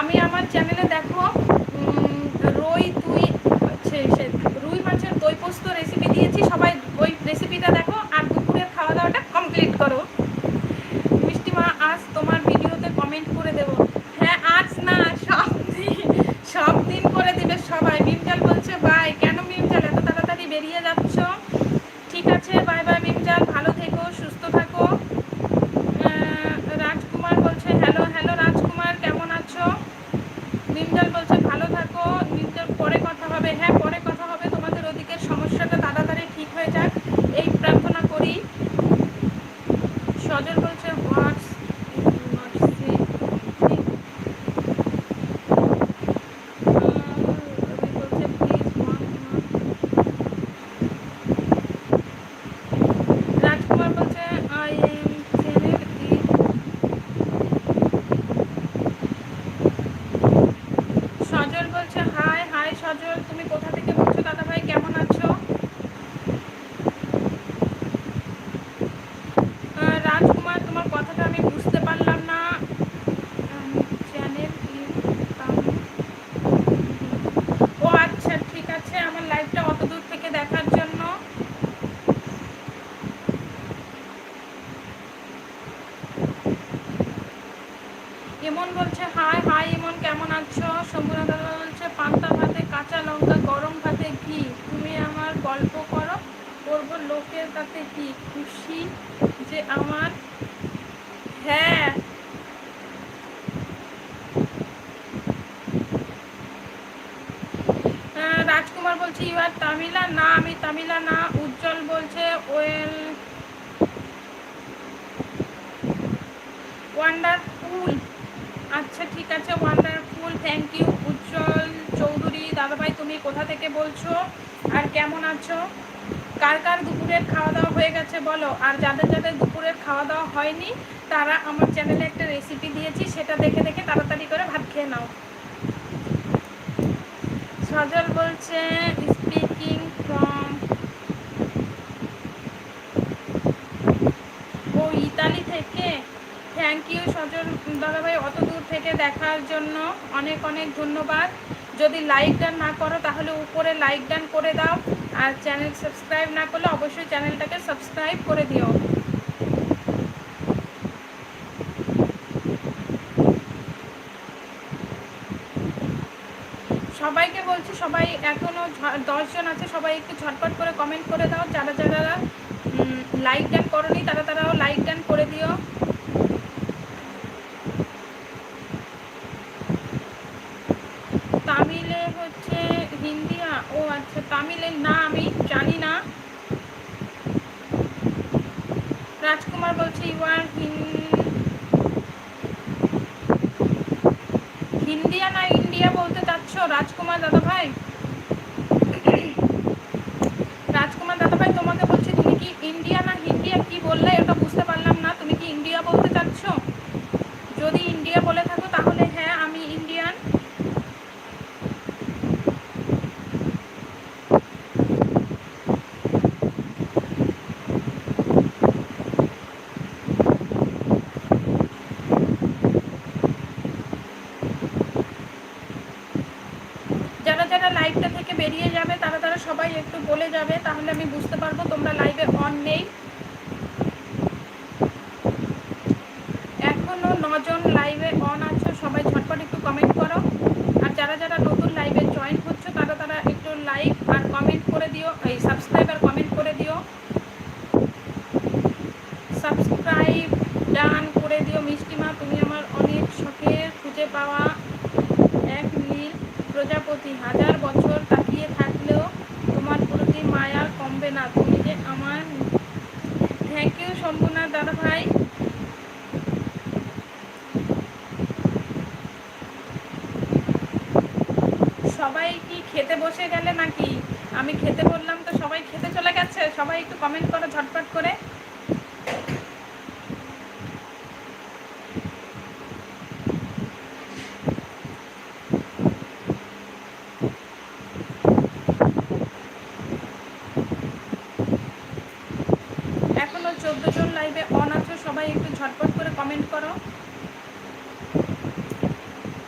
আমি আমার চ্যানেলে দেখো রুই, তুই রুই মাছের দই পোস্ত রেসিপি দিয়েছি। সবাই ওই রেসিপিটা দেখো আর দুপুরের খাওয়া দাওয়াটা কমপ্লিট করো। মিষ্টি মা, আজ তোমার ভিডিওতে কমেন্ট করে দেবো। হ্যাঁ আজ না, সব দিন সব দিন করে দেবে সবাই। মিমজাল বলছে বাই কেন মিমজাল এত তাড়াতাড়ি বেরিয়ে যাচ্ছ ঠিক আছে বাই বাই মিমজাল ভালো থেকো সুস্থ থাকো আহ, রাজকুমার বলছে হ্যালো হ্যালো রাজকুমার কেমন আছো মিমজাল বলছে ভালো থাকো মিমজাল পরে কথা হবে হ্যাঁ পরে কথা হবে তোমাদের ওদিকের সমস্যাটা তাড়াতাড়ি ঠিক হয়ে যাক এই প্রার্থনা করি সজল বলছে হোয়াটস নট সে বলছে প্লিজ রাজকুমার বলছে আই এম চ্যানেল সজল বলছে হাই হাই সজল তুমি কোথা থেকে বলছো দাদা ভাই কেমন আছো আহ, রাজকুমার তোমার কথাটা আমি বুঝতে পারলাম না চ্যানেল ও আচ্ছা ঠিক আছে আমার লাইভটা অত দূর থেকে দেখার জন্য ইমন বলছে, হাই হাই ইমন, কেমন আছো? শম্ভুনা দাদা বলছে, পান্তা ভাতে, কাঁচা লঙ্কা, গরম ভাতে ঘি। তুমি আমার গল্প করো, করব লোকের তাতে কি খুশি যে আমার হ্যাঁ। রাজকুমার বলছে, ইউ আর তামিলা? না, আমি তামিলা না, উজ্জ্বল বলছে ওয়েল ওয়ান্ডারফুল আচ্ছা ঠিক আছে wonderful thank you Ujjwal Chowdhury, দাদাভাই, তুমি কোথা থেকে বলছো? আর কেমন আছো? কার কার দুপুরের খাওয়া দাওয়া হয়ে গেছে বলো? আর যাদের যাদের দুপুরের খাওয়া দাওয়া হয়নি, তারা আমার চ্যানেলে একটা রেসিপি দিয়েছি, সেটা দেখে দেখে তাড়াতাড়ি করে ভাত খেয়ে নাও। সজল বলছে স্পিকিং ফ্রম ও ইতালি থেকে। থ্যাংক ইউ সজল, দাদাভাই, অত থেকে দেখার জন্য অনেক অনেক ধন্যবাদ। যদি লাইক ডান না করো, তাহলে উপরে লাইক ডান করে দাও। আর চ্যানেল সাবস্ক্রাইব না করলে অবশ্যই চ্যানেলটাকে সাবস্ক্রাইব করে দিও। সবাইকে বলছি, সবাই এখনও দশজন আছে, সবাই একটু ঝটপট করে কমেন্ট করে দাও। যারা যারা লাইক ডান করনি, তারা তারাও লাইক ডান করে দিও তামিলে হচ্ছে হিন্দিয়া ও আচ্ছা তামিলে না, আমি জানি না। রাজকুমার বলছে ইউ আর হিন্দিয়া না ইন্ডিয়া বলতে চাচ্ছ? রাজকুমার দাদা ভাই রাজকুমার দাদা ভাই তোমাকে বলছি, তুমি কি ইন্ডিয়া না হিন্দিয়া? কি বললে? এটা বুঝতে পারলাম না। তুমি কি ইন্ডিয়া বলতে চাচ্ছ? যদি ইন্ডিয়া বলে থাকো তাহলে হ্যাঁ আমি ইন্ডিয়ান যারা যারা লাইভটা থেকে বেরিয়ে যাবে, তারা তারা সবাই একটু বলে যাবে, তাহলে আমি বুঝতে পারব তোমরা লাইভে অন নেই। এখনও নজন লাইভে অন আছো, সবাই ঝটপট একটু কমেন্ট করো। আর যারা যারা নতুন লাইভে জয়েন হচ্ছে, তারা তারা একটু লাইক আর কমেন্ট করে দিও, এই সাবস্ক্রাইব আর কমেন্ট করে দিও। সাবস্ক্রাইব ডান করে দিও, মিষ্টিমা, তুমি আমার অনেক শখের খুঁজে পাওয়া এক নীল প্রজাপতি, হাজার বছর কমবে না তুমি যে আমার থ্যাংক ইউ সম্পূর্ণা দাদা ভাই। সবাই কি খেতে বসে গেলে নাকি? আমি খেতে বললাম তো সবাই খেতে চলে গেছে। সবাই একটু কমেন্ট করো ঝটপট করে। সবাই একটু ঝটপট করে কমেন্ট করো।